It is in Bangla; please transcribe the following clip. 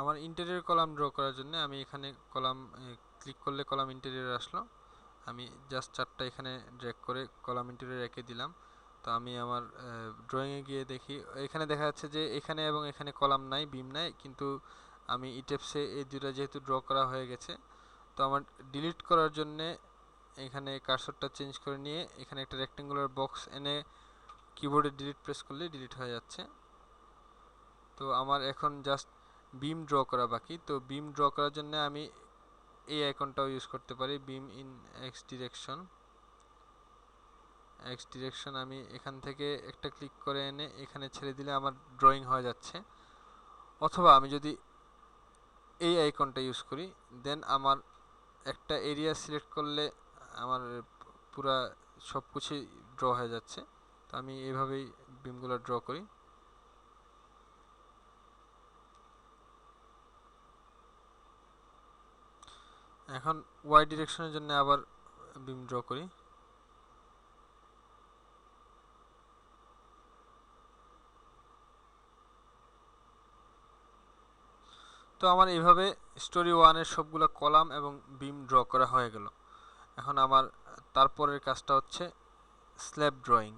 আমার ইন্টেরিয়র কলাম ড্র করার জন্য আমি এখানে কলাম ক্লিক করলে কলাম ইন্টেরিয়র আসলো। আমি জাস্ট চারটা এখানে ড্র্যাগ করে কলাম ইন্টেরিয়র রেখে দিলাম। তো আমি আমার ড্রয়িংয়ে গিয়ে দেখি, এখানে দেখা যাচ্ছে যে এখানে এবং এখানে কলাম নাই বিম নাই, কিন্তু আমি ইটেপসে এই দুটো যেহেতু ড্র করা হয়ে গেছে, তো আমার ডিলিট করার জন্যে এখানে কার্সরটা চেঞ্জ করে নিয়ে এখানে একটা রেক্টেঙ্গুলার বক্স এনে কিবোর্ডে ডিলিট প্রেস করলে ডিলিট হয়ে যাচ্ছে। তো আমার এখন জাস্ট বিম ড্র করা বাকি। তো বিম ড্র করার জন্য আমি এই আইকনটাও ইউজ করতে পারি beam in X direction X direction আমি এখান থেকে একটা ক্লিক করে এনে এখানে ছেড়ে দিলে আমার ড্রয়িং হয়ে যাচ্ছে। অথবা আমি যদি এই আইকনটা ইউজ করি দেন আমার একটা এরিয়া সিলেক্ট করলে আমার পুরা সব কিছুই ড্র হয়ে যাচ্ছে। তো আমি এইভাবেই বিমগুলো ড্র করি। এখন ওয়াই ডিরেকশনের জন্য আবার বিম ড্র করি। তো আমার এইভাবে স্টোরি ওয়ানের সবগুলো কলাম এবং বিম ড্র করা হয়ে গেল। এখন আমার তারপরের কাজটা হচ্ছে স্ল্যাব ড্রয়িং